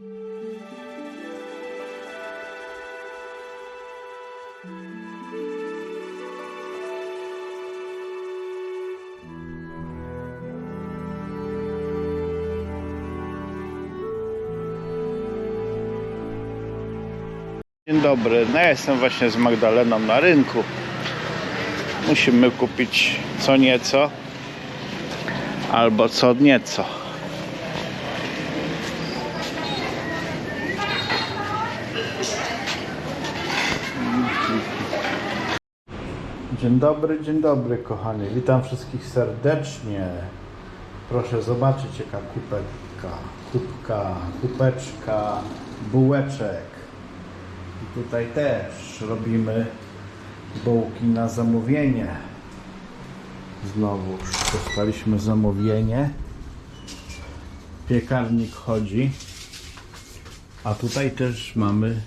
Dzień dobry, no ja jestem właśnie z Magdaleną na rynku. Musimy kupić co nieco albo co nieco. Dzień dobry, dzień dobry kochani. Witam wszystkich serdecznie. Proszę zobaczyć jaka kupeczka, kubka, kubeczka, bułeczek. I tutaj też robimy bułki na zamówienie. Znowu dostaliśmy zamówienie. Piekarnik chodzi. A tutaj też mamy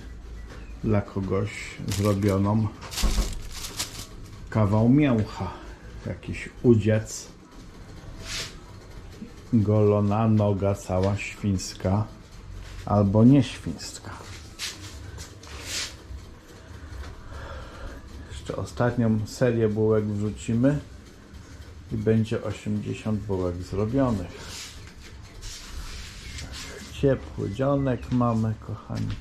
dla kogoś zrobioną kawał mięcha. Jakiś udziec. Golona noga cała świńska albo nie świńska. Jeszcze ostatnią serię bułek wrzucimy i będzie 80 bułek zrobionych. Ciepły dzionek mamy, kochani.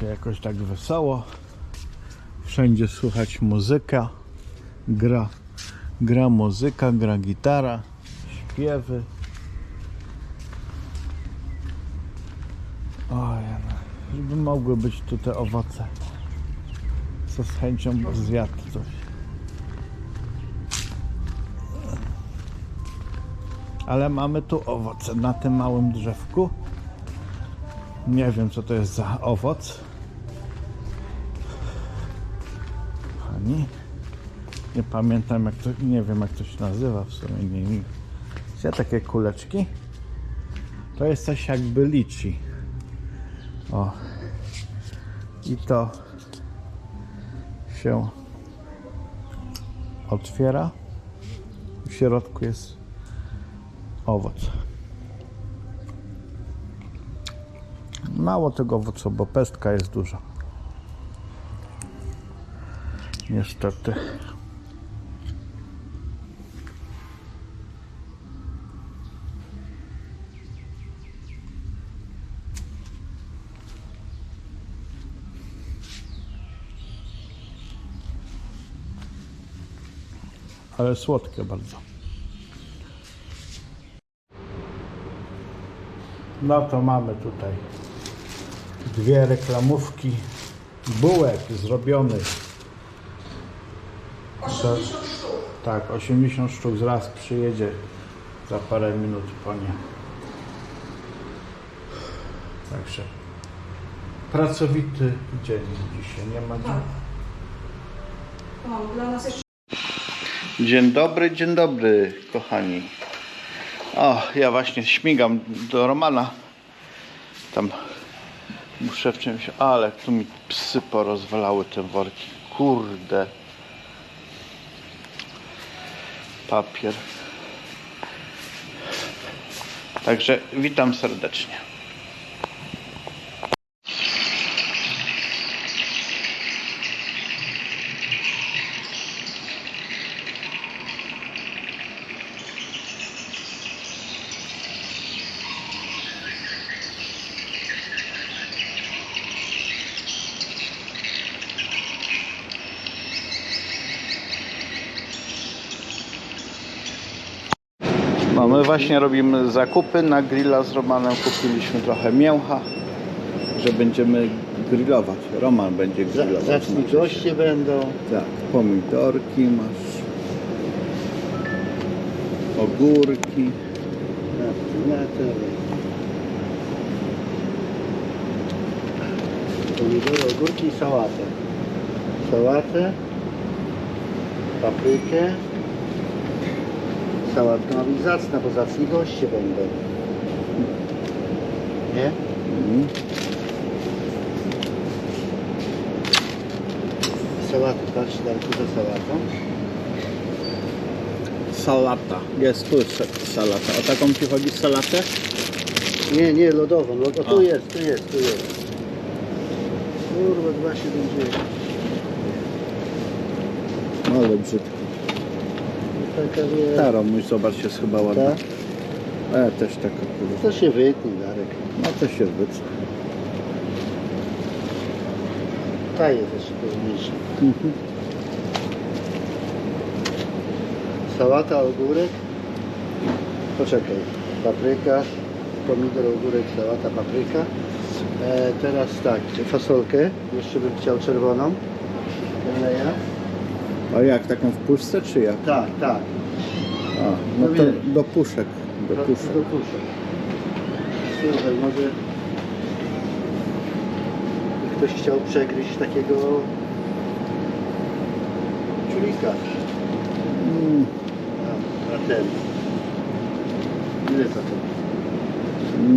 Dzisiaj jakoś tak wesoło. Wszędzie słychać muzyka. Gra, gra muzyka, gra gitara, śpiewy. Oj, żeby mogły być tu te owoce. Co z chęcią zjadł coś. Ale mamy tu owoce na tym małym drzewku. Nie wiem co to jest za owoc. Nie pamiętam jak to, nie wiem jak to się nazywa w sumie. Nie, nie. Gdzie takie kuleczki? To jest coś jakby liczy. O. I to się otwiera. W środku jest owoc. Mało tego owocu, bo pestka jest duża. Niestety. ale słodkie bardzo. No to mamy tutaj dwie reklamówki bułek zrobionych. 80 sztuk. Tak, 80 sztuk zaraz przyjedzie za parę minut po nie. Także pracowity dzień dzisiaj, nie ma Tak. O, dla nas jeszcze Dzień dobry, dzień dobry, kochani. O, ja właśnie śmigam do Romana. Tam muszę w czymś, ale tu mi psy porozwalały te worki. Kurde. Papier. Także witam serdecznie. Właśnie robimy zakupy na grilla z Romanem. Kupiliśmy trochę mięcha, że będziemy grillować. Roman będzie grillować. Zaczni goście będą. Tak, pomidorki masz. Ogórki. Na, na. Pomidory, ogórki i sałatę. Sałatę, paprykę. Ma być zacna, bo zacni goście będą. Nie? Mhm. Sałatę, patrz, Darku, za sałatą. salata. Jest tu sa- salata. O taką ci chodzi salatę? Nie, nie, lodową. Lod... O, tu A. jest, tu jest, tu jest. Kurwa, 2,70. No ale brzydko. Taka wie... Ta Romuś, zobacz, jest chyba ładna. Tak? E, też taka kurwa. To się wytnie, Darek. No to się wyc. Ta jest jeszcze pewniejsza. Mhm. Sałata, ogórek. Poczekaj. Papryka, pomidor, ogórek, sałata, papryka. E, teraz tak, fasolkę. Jeszcze bym chciał czerwoną. Leja. A jak, taką w puszce czy jak? Tak, tak. A, no No to wiesz. do puszek. Do Do, puszek. do puszek. Słuchaj, może ktoś chciał przegryźć takiego czulika Mm, na, na ten. Ile za to?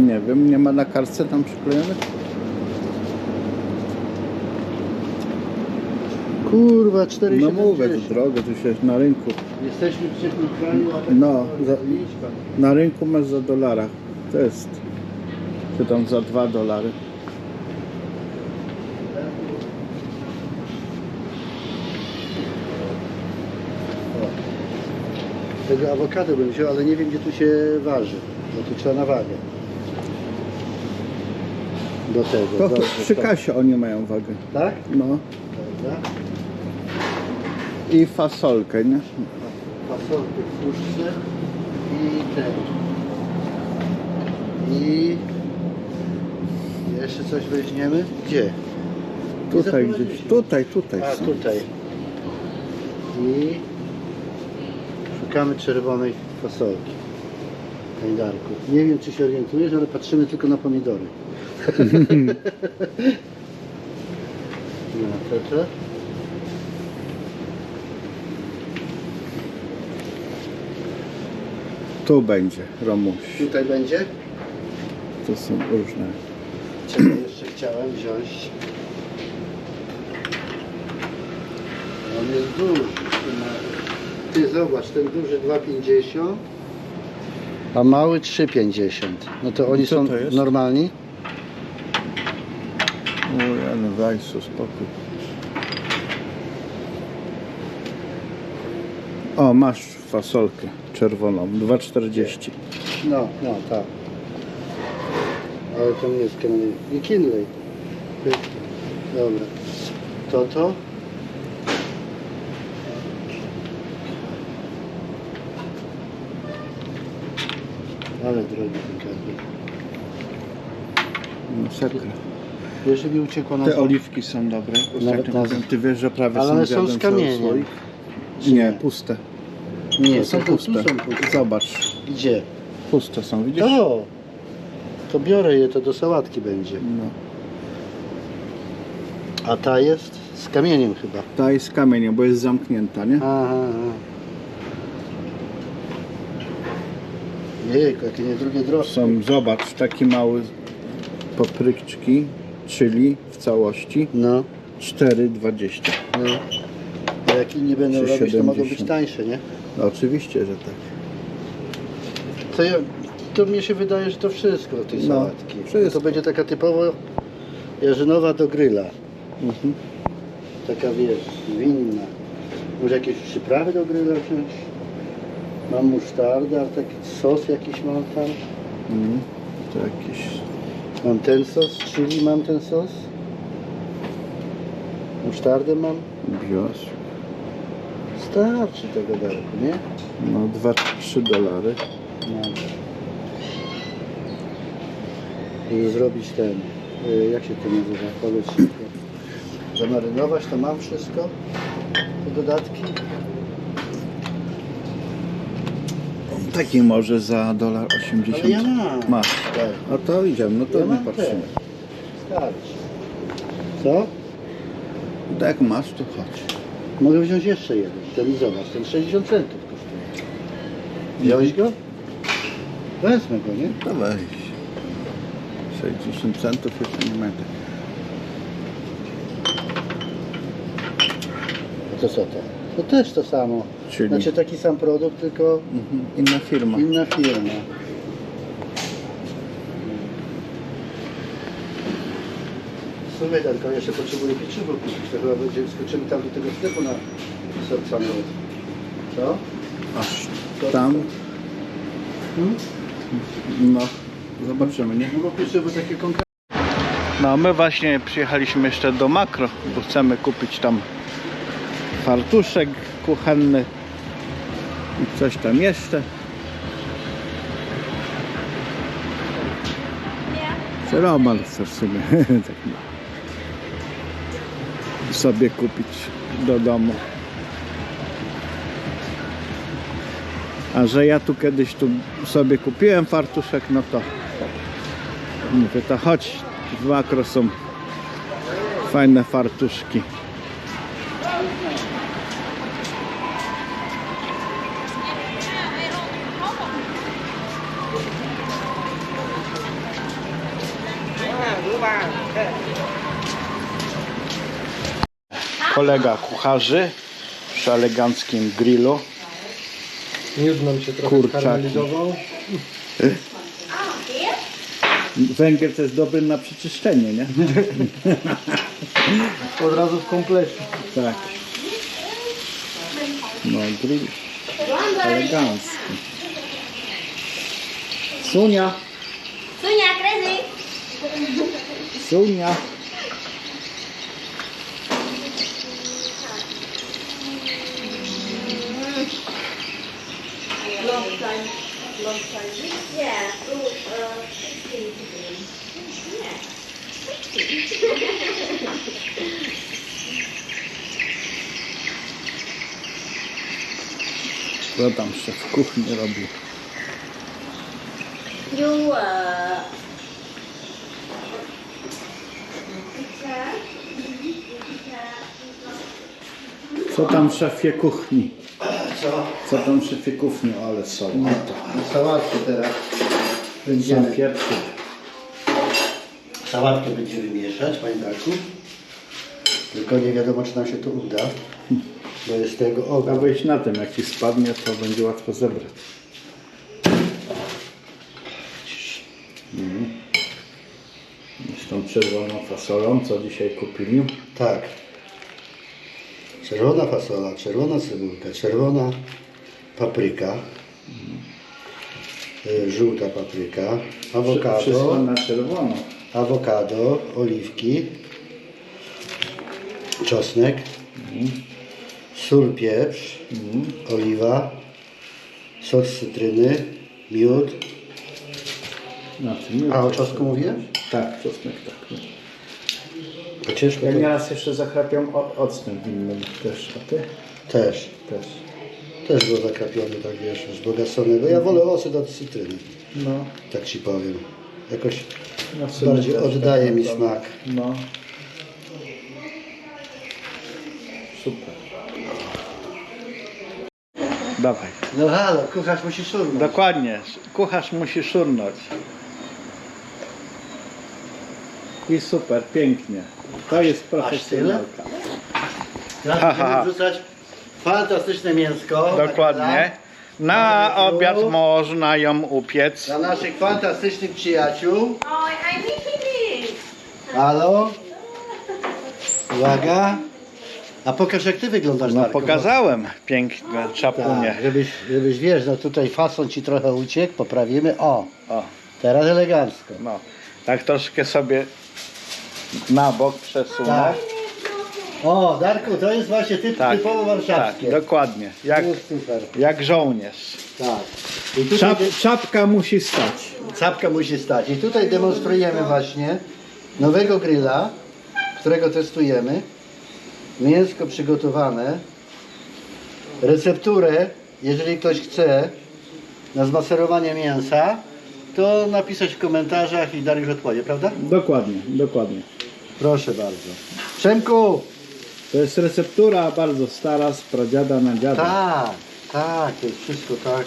nie wiem, nie ma na kartce tam przyklejonych? Kurwa, 4,70. No mówię, to drogo, tu się na rynku. Jesteśmy w ciepłym kraju, a tak No, za-. Na rynku masz za dolara. To jest. Czy tam za dwa dolary. O. Tego awokado bym wziął, ale nie wiem gdzie tu się waży. Bo tu trzeba na wagę. Do tego. To dobrze, przy to- kasie oni mają wagę. Tak? No. Dobra. I fasolkę, nie? Fasolkę w puszce i ten. I jeszcze coś weźmiemy? Gdzie? Tutaj gdzieś. Tutaj, tutaj. A są. tutaj. I szukamy czerwonej fasolki. Panie Darku. Nie wiem czy się orientujesz, ale patrzymy tylko na pomidory. no to to. Tu będzie, Romuś. Tutaj będzie. To są różne. Czego jeszcze chciałem wziąć? On jest duży. Ty zobacz, ten duży 2,50 a mały 3,50. No to oni są to jest? normalni? O, ja no daj su spokój. O, masz fasolkę czerwoną, 2,40. No, no, tak. Ale to nie jest Kenley. Nie Kinley. Dobra. To to? Ale drogi ten kadr. Masakra. Mi uciekło na Te oliwki są dobre. Nawet Ostatnio na- mówiłem, Ty wiesz, że prawie Ale są one są zjadłem z cały kamieniem. słoik? Czy Nie, nie? puste. Nie, są puste. są puste. Zobacz, Gdzie? puste są, widzisz? To! To biorę je, to do sałatki będzie. No. A ta jest z kamieniem chyba. Ta jest z kamieniem, bo jest zamknięta, nie? Aha, aha. Jejku, jakie nie drugie droższe. Są, zobacz, taki mały papryczki, czyli w całości No, 4,20. no. A jak inni będą robić, to mogą 70. być tańsze, nie? No, oczywiście, że tak. To, ja, to mnie się wydaje, że to wszystko tej No, sałatki. wszystko. To będzie taka typowo jarzynowa do gryla. Mhm. Taka wiesz, winna. Może jakieś przyprawy do gryla wziąć? Mam musztardę, a taki sos jakiś mam tam. Mm. To jakiś... Mam ten sos, chili mam ten sos. Musztardę mam. Bios. Starczy tego darku, nie? No 2-3 dolary. No. Zrobić ten, y, jak się to nazywa, powiedz szybko. Zamarynować to mam wszystko, te dodatki. Taki może za dolar 80. Ale ja mam. Masz. Tak. A to idziemy, no to ja nie mam patrzymy. też. Starczy. Co? Tak jak masz, to chodź. Mogę wziąć jeszcze jeden. Ten zobacz, ten 60 centów kosztuje. Wziąłeś go? Wezmę go, nie? To weź. 60 centów jeszcze nie będę. To co to? To też to samo. Czyli Znaczy taki sam produkt, tylko mhm. inna firma. inna firma. Słuchaj, tylko jeszcze potrzebuję pieczywo kupić, to chyba będzie, skoczymy tam do tego sklepu na samochód. Co? Aż tam. Hmm? No, zobaczymy, nie? No bo pieczywo takie konkretne. No, my właśnie przyjechaliśmy jeszcze do Makro, bo chcemy kupić tam fartuszek kuchenny i coś tam jeszcze. Roman chce w sumie tak sobie kupić do domu. A że ja tu kiedyś tu sobie kupiłem fartuszek, no to mówię, to chodź, w makro są fajne fartuszki. Kolega kucharzy przy eleganckim grillu. Już nam się trochę Kurczaki. skarmelizował. Węgiel to jest dobry na przeczyszczenie, nie? Od razu w komplecie. Tak. No, grill elegancki. Sunia, Sunia, crazy. Sunia. Long time. Long time. Yeah. 16 today. Yeah. Co tam szef w kuchni robi? You, uh... Co tam w szefie kuchni? Co? Co tam szefie kuchni? Ale są. No Sałatkę teraz będziemy, Pierwszy. sałatkę będziemy mieszać, panie Darku. Tylko nie wiadomo, czy nam się to uda, bo jest tego A ognia. wyjść na tym, jak ci spadnie, to będzie łatwo zebrać. Mhm. Z tą czerwoną fasolą, co dzisiaj kupili. Tak. Czerwona fasola, czerwona cebulka, czerwona papryka, y, żółta papryka, Wszystko awokado, na czerwono. awokado, oliwki, czosnek, sól, pieprz, oliwa, sos z cytryny, miód. Na tym A o czosnku mówiłem? Tak, czosnek tak. Ciężko Ja to nieraz jeszcze zachrapiam o- octem winnym też, a ty? też. Też. Też było zakrapiony, tak wiesz, wzbogaconego. Ja wolę ocet od cytryny, No, tak ci powiem. Jakoś no bardziej oddaje tak mi smak. No. Super. Dawaj. No halo, kucharz musi szurnąć. Dokładnie. Kucharz musi szurnąć. I super, pięknie. To jest profesjonalka. Teraz Ha, ha, ha. będziemy wrzucać fantastyczne mięsko. Dokładnie. Na obiad można ją upiec. Dla naszych fantastycznych przyjaciół. It is. Halo? Uwaga. A pokaż jak ty wyglądasz, No Darku, bo- pokazałem piękne czapunie. Tak, żebyś, żebyś wiesz, no tutaj fason ci trochę uciekł, poprawimy. O, O, teraz elegancko. no. Tak troszkę sobie na bok przesunąć. Tak. O, Darku, to jest właśnie typ, Tak, typowo tak, warszawskie. dokładnie. Jak, Jest super. jak żołnierz. Tak. I tutaj Czap, de- czapka musi stać. czapka musi stać. I tutaj demonstrujemy właśnie nowego grilla, którego testujemy. Mięsko przygotowane. Recepturę, jeżeli ktoś chce na zmaserowanie mięsa, to napisać w komentarzach i Dariusz odpowie, prawda? Dokładnie, dokładnie. Proszę bardzo. Przemku! To jest receptura bardzo stara z pradziada na dziada. Tak, tak, jest wszystko tak.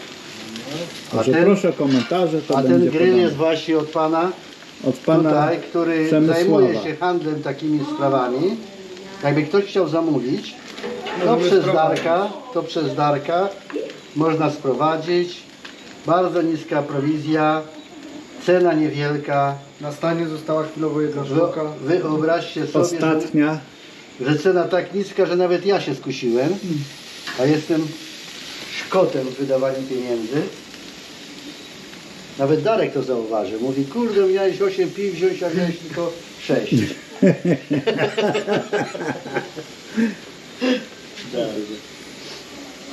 A Także ten, proszę o komentarze, to a ten będzie grill podane. jest właśnie od pana od pana tutaj, który Przemysława. zajmuje się handlem takimi sprawami. Jakby ktoś chciał zamówić, To możemy przez sprowadzić. Darka, to przez Darka można sprowadzić. Bardzo niska prowizja, cena niewielka. Na stanie została chwilowo jedna Wy, sztuka. wyobraźcie sobie, że, Ostatnia. że cena tak niska, że nawet ja się skusiłem, a jestem szkotem w wydawaniu pieniędzy. Nawet Darek to zauważył. Mówi, kurde, miałeś 8 piw wziąć, a miałeś tylko 6.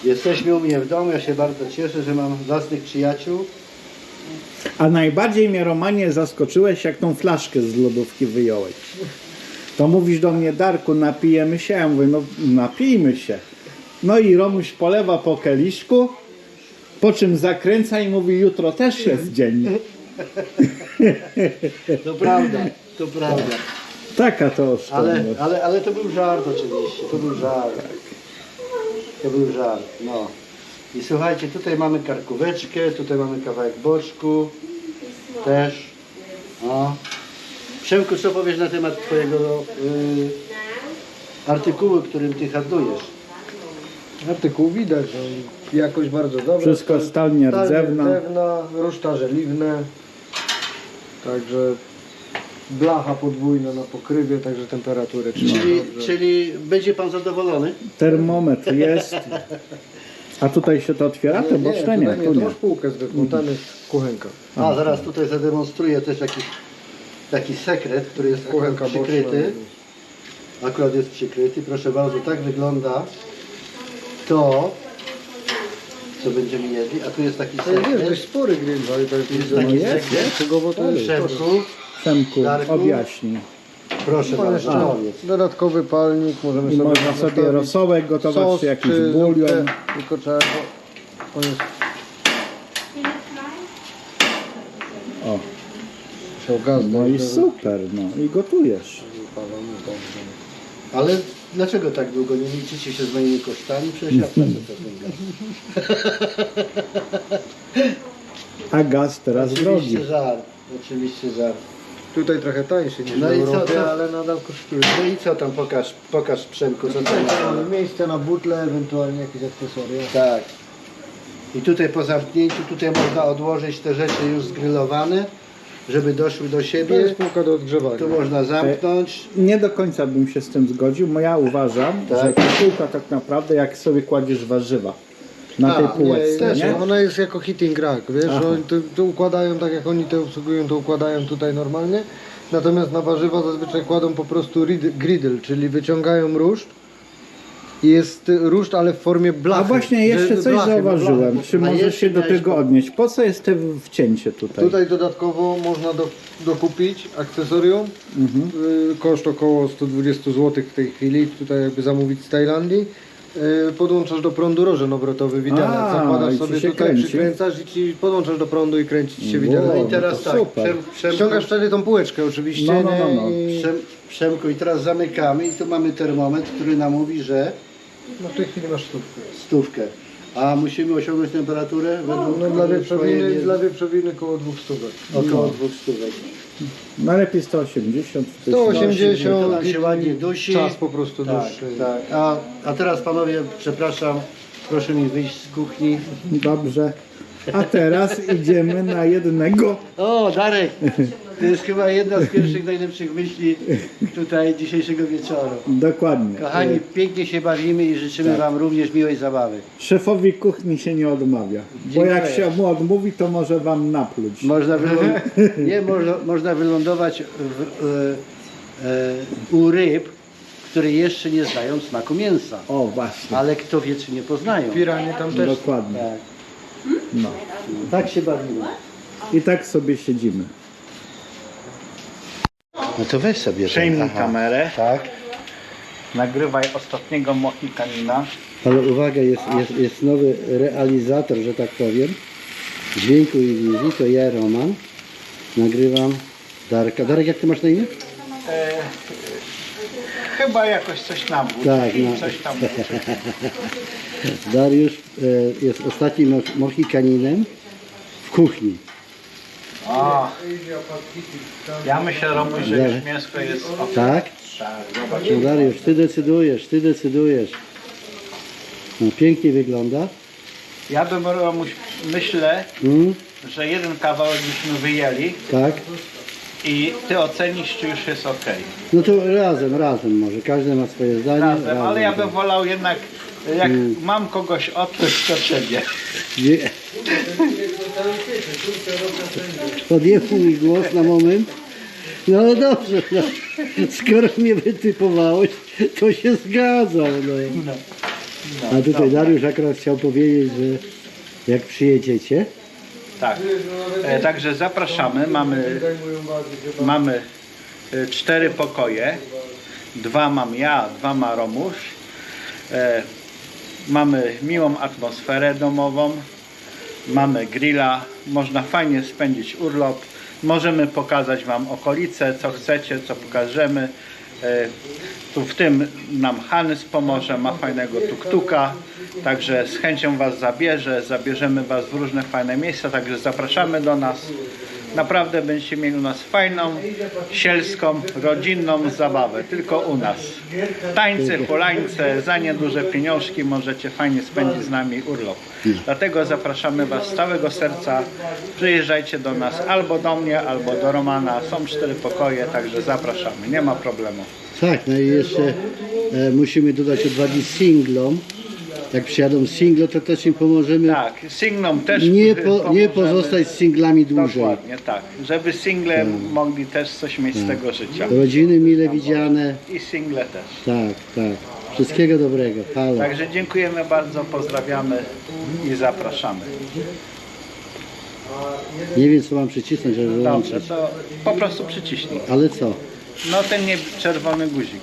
Jesteśmy u mnie w domu, ja się bardzo cieszę, że mam własnych przyjaciół. A najbardziej mnie Romanie zaskoczyłeś, jak tą flaszkę z lodówki wyjąłeś. To mówisz do mnie, Darku, napijemy się? Ja mówię, no napijmy się. No i Romuś polewa po kieliszku, po czym zakręca i mówi, jutro też jest dzień. To prawda, to prawda. Taka to Ale, oszczędność. ale, ale to był żart oczywiście, to był żart. To był żart, no. I słuchajcie, tutaj mamy karkóweczkę, tutaj mamy kawałek boczku, też. O. Przemku, co powiesz na temat twojego y, artykułu, którym ty handlujesz? Artykuł widać, że jakość bardzo dobra. Wszystko stal nierdzewna. Nierdzewna, ruszta żeliwne. Także blacha podwójna na pokrywie, także temperatury trzyma Czyli, dobrze. czyli będzie pan zadowolony? Termometr jest. A tutaj się to otwiera? To boczne nie, tutaj tu to nie. masz półkę zwykłą, tam jest kuchenka. A zaraz tutaj zademonstruję też jakiś taki sekret, który jest akurat Kuchenka boczna. przykryty. Akurat jest przykryty. Proszę bardzo, tak wygląda to, co będziemy jedli. A tu jest taki To jest wiesz, sekret. dość spory grill, ale to jest taki sekret. jest, Przegowo to jest. Przemku, Przemku, Darku? objaśnij. Proszę bardzo, powiedz. dodatkowy palnik, możemy I sobie można sobie zostawić rosołek gotować, sos czy jakiś czy bulion. Tylko trzeba go... On jest, O, się no i żeby- super, no i gotujesz. Paweł, no dobrze. Ale dlaczego tak długo nie liczycie się z moimi kosztami? Przecież ja płacę to ten gaz. A gaz teraz drogi. Oczywiście żart. Oczywiście żart. Tutaj trochę tańszy niż No w i co, Europie, co? ale nadal kosztuje. No i co tam pokaż, pokaż Przemku, co tam Mamy miejsce na butle, ewentualnie jakieś akcesoria. Tak. I tutaj po zamknięciu, tutaj można odłożyć te rzeczy już zgrillowane, żeby doszły do To siebie. jest półka do odgrzewania. Tu można zamknąć. Nie do końca bym się z tym zgodził, bo ja uważam, Tak. że koszulka tak naprawdę jak sobie kładziesz warzywa na A, tej nie, półeczce, Też, nie? ona jest jako heating rack, wiesz, Aha. oni to, to układają tak jak oni to obsługują, to układają tutaj normalnie. Natomiast na warzywa zazwyczaj kładą po prostu rid- griddle, czyli wyciągają ruszt i jest ruszt, ale w formie blachy. A właśnie jeszcze coś blachy, bo zauważyłem. blachy. Czy możesz się do tego po- odnieść? Po co jest to wcięcie tutaj? Tutaj dodatkowo można do, dokupić akcesorium. Mhm. Y, Koszt około 120 zł w tej chwili. Tutaj jakby zamówić z Tajlandii. Y, Podłączasz do prądu rożen obrotowy widelec. A, i Zakładasz ci sobie się tutaj, kręci. przykręcasz i ci podłączasz do prądu i kręci ci się Wow. widelec. No i teraz to tak, super. Przem, Przemku, Ściągasz wtedy tą półeczkę oczywiście. No, no, no, no. nie? I... Przem, Przemku i teraz zamykamy i tu mamy termometr, który nam mówi, że No w tej chwili masz stówkę. stówkę. A musimy osiągnąć temperaturę według No dla swojej wieprzowiny, wiedzy? dla wieprzowiny koło dwóch stówek. Około dwóch stówek. Najlepiej 180. w tej 180 To nam się ładnie dusi. Czas po prostu Tak, dłuższy. tak. A, a teraz panowie, przepraszam, proszę mi wyjść z kuchni. Dobrze. A teraz idziemy na jednego. O, Darek! To jest chyba jedna z pierwszych najlepszych myśli tutaj dzisiejszego wieczoru. Dokładnie. Kochani, pięknie się bawimy i życzymy Wam również miłej zabawy. Szefowi kuchni się nie odmawia. Bo Dziękuję. jak się mu odmówi, to może wam napluć. Można, wylą- nie, można, można wylądować w, e, e, u ryb, które jeszcze nie znają smaku mięsa. O, właśnie. Ale kto wie, czy nie poznają. Piranie tam też Dokładnie. Tak, No. tak się bawimy. I tak sobie siedzimy. No to weź sobie. Przejmij kamerę. Tak. Nagrywaj ostatniego Mohikanina. Ale uwaga, jest, jest, jest nowy realizator, że tak powiem, dźwięku i wizji, to ja, Roman, nagrywam Darka. Darek, jak ty masz na imię? Chyba jakoś coś na wód. Tak, no. coś tam Dariusz e, jest ostatnim mo- mohikaninem w kuchni. O, ja myślę, Romuś, że już mięsko jest ok. Tak? Tak, zobacz. No Dariusz, ty decydujesz, ty decydujesz. No, pięknie wygląda. Ja bym Romuś, myślę, Mm, że jeden kawałek byśmy wyjęli tak. i ty ocenisz, czy już jest ok. No to razem, razem może. Każdy ma swoje zdanie. Razem, ale ja bym tak. wolał jednak, jak mam kogoś odpiąć, to ciebie. Nie. Podjechał mi głos na moment. No dobrze, no. skoro mnie wytypowałeś, to się zgadzam. No. A tutaj Dariusz akurat chciał powiedzieć, że jak przyjedziecie, Tak. E, także zapraszamy. Mamy, mamy e, cztery pokoje. Dwa mam ja, dwa ma Romuś. E, mamy miłą atmosferę domową. Mamy grilla. Można fajnie spędzić urlop. Możemy pokazać Wam okolice, co chcecie, co pokażemy. E, Tu w tym nam Hanys pomoże, ma fajnego tuktuka, także z chęcią Was zabierze, zabierzemy Was w różne fajne miejsca, także zapraszamy do nas. Naprawdę będziecie mieli u nas fajną, sielską, rodzinną zabawę, tylko u nas. Tańce, polańce, za nieduże pieniążki możecie fajnie spędzić z nami urlop. Dlatego zapraszamy Was z całego serca. Przyjeżdżajcie do nas albo do mnie, albo do Romana. Są cztery pokoje, także zapraszamy. Nie ma problemu. Tak, no i jeszcze e, musimy dodać odwagi singlom. Jak przyjadą single, to też im pomożemy Tak, singlom też nie, po, nie pomożemy. pozostać z singlami dłużej. Dokładnie, tak. Żeby single mogli też coś mieć z tego życia. Rodziny mile widziane. I single też. Tak, tak. Wszystkiego dobrego. Halo. Także dziękujemy bardzo, pozdrawiamy i zapraszamy. Nie wiem co mam przycisnąć, żeby Dobrze, wyłączyć. to po prostu przyciśnij. Ale co? No ten nie czerwony guzik.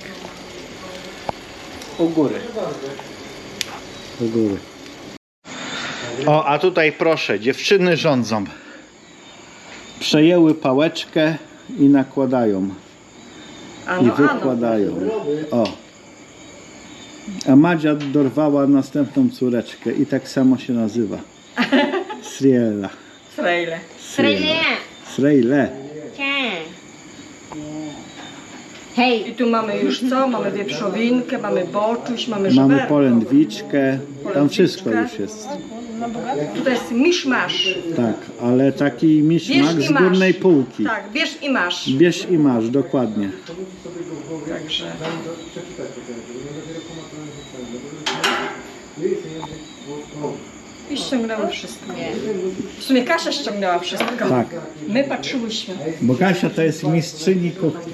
U góry. Do góry. O, a tutaj proszę, dziewczyny rządzą. Przejęły pałeczkę i nakładają. I wykładają. O. A Madzia dorwała następną córeczkę i tak samo się nazywa. Sriella. Srejle. Srejle. Hej, I tu mamy już co? Mamy wieprzowinkę, mamy boczuś, mamy Mamy żeberko. polędwiczkę. Tam wszystko już jest. Tutaj jest miszmasz. Tak, ale taki miszmak Bierz z i masz. górnej półki. Tak, bierz i masz. Bierz i masz, dokładnie. Także i ściągnęły wszystko. W sumie Kasia ściągnęła wszystko. Tak. My patrzyłyśmy. Bo Kasia to jest mistrzyni kuchni.